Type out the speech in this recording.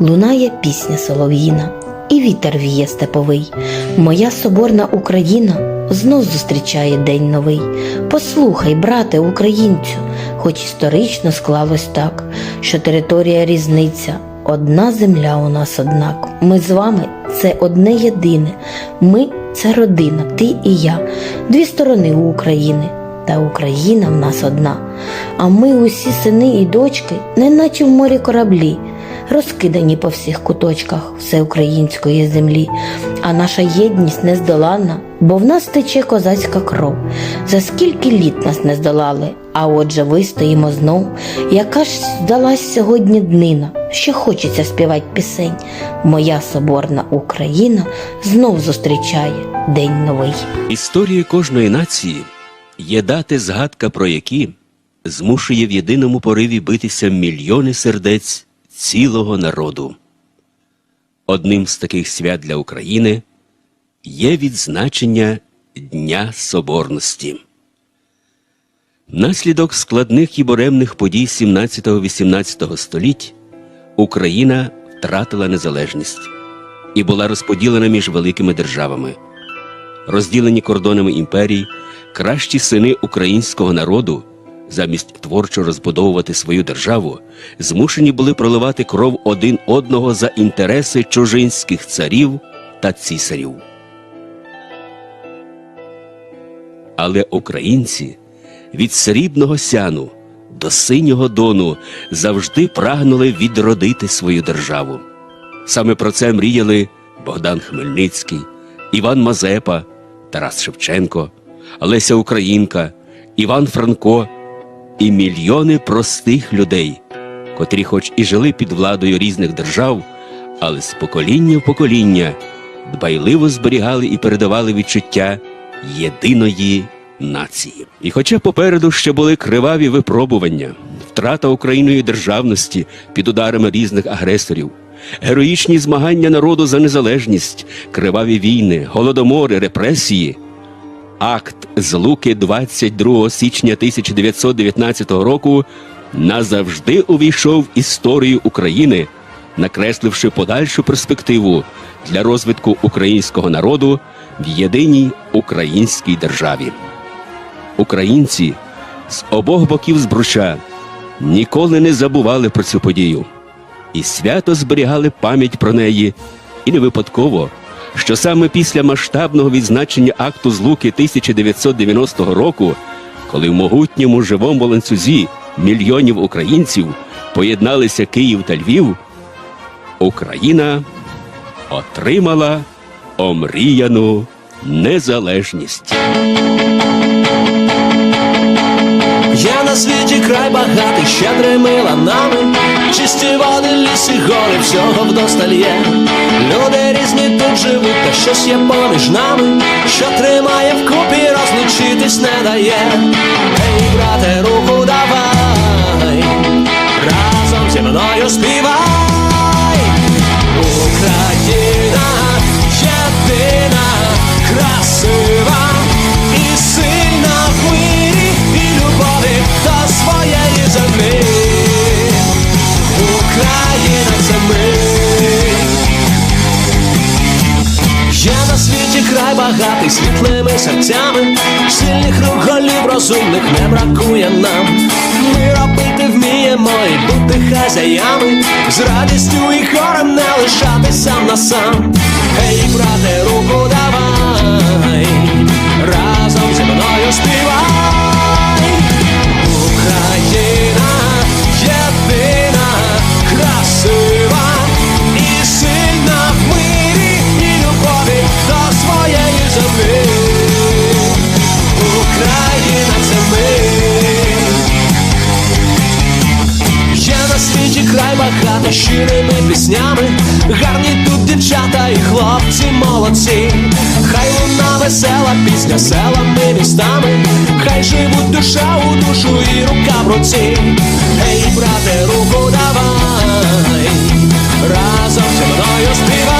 лунає пісня солов'їна, і вітер віє степовий. Моя соборна Україна знов зустрічає день новий. Послухай, брате українцю, хоч історично склалось так, що територія різниця, одна земля у нас однак. Ми з вами це одне єдине. Ми це родина, ти і я, дві сторони у України. Та Україна в нас одна. А ми усі сини і дочки, неначе в морі кораблі, розкидані по всіх куточках всеукраїнської землі. А наша єдність нездоланна, бо в нас тече козацька кров. За скільки літ нас не здолали, а отже вистоїмо знов. Яка ж здалась сьогодні днина, що хочеться співати пісень. Моя соборна Україна знов зустрічає день новий. Історія кожної нації є дати згадка про які змушує в єдиному пориві битися мільйони сердець цілого народу. Одним з таких свят для України є відзначення Дня Соборності. Наслідок складних і буремних подій 17-18 століть Україна втратила незалежність і була розподілена між великими державами розділені кордонами імперій, кращі сини українського народу, замість творчо розбудовувати свою державу, змушені були проливати кров один одного за інтереси чужинських царів та цісарів. Але українці від срібного сяну до синього дону завжди прагнули відродити свою державу. Саме про це мріяли Богдан Хмельницький, Іван Мазепа, Тарас Шевченко, Леся Українка, Іван Франко і мільйони простих людей, котрі, хоч і жили під владою різних держав, але з покоління в покоління дбайливо зберігали і передавали відчуття єдиної нації. І хоча попереду ще були криваві випробування, втрата Україною державності під ударами різних агресорів, героїчні змагання народу за незалежність, криваві війни, голодомори, репресії. Акт Злуки 22 січня 1919 року назавжди увійшов в історію України, накресливши подальшу перспективу для розвитку українського народу в єдиній українській державі. Українці з обох боків збруча ніколи не забували про цю подію і свято зберігали пам'ять про неї, і не випадково, що саме після масштабного відзначення акту злуки 1990 року, коли в могутньому живому ланцюзі мільйонів українців поєдналися Київ та Львів, Україна отримала омріяну незалежність. Є на світі край багатий, щедрими ланами, чисті води, ліси, гори, всього вдосталь є. Живуть, та щось є поміж нами, що тримає вкупі, розлучитись не дає. Ей, брате, руку край багатий світлими серцями, сильних рук розумних не бракує нам. Ми робити вміємо і бути хазяями, з радістю і хором не лишатися на сам. Ей, брате, багато щирими піснями, гарні тут дівчата і хлопці молодці, хай луна весела, пісня селами, містами, хай живуть душа у душу і рука в руці. Ей, брате, руку давай, разом зі мною співай.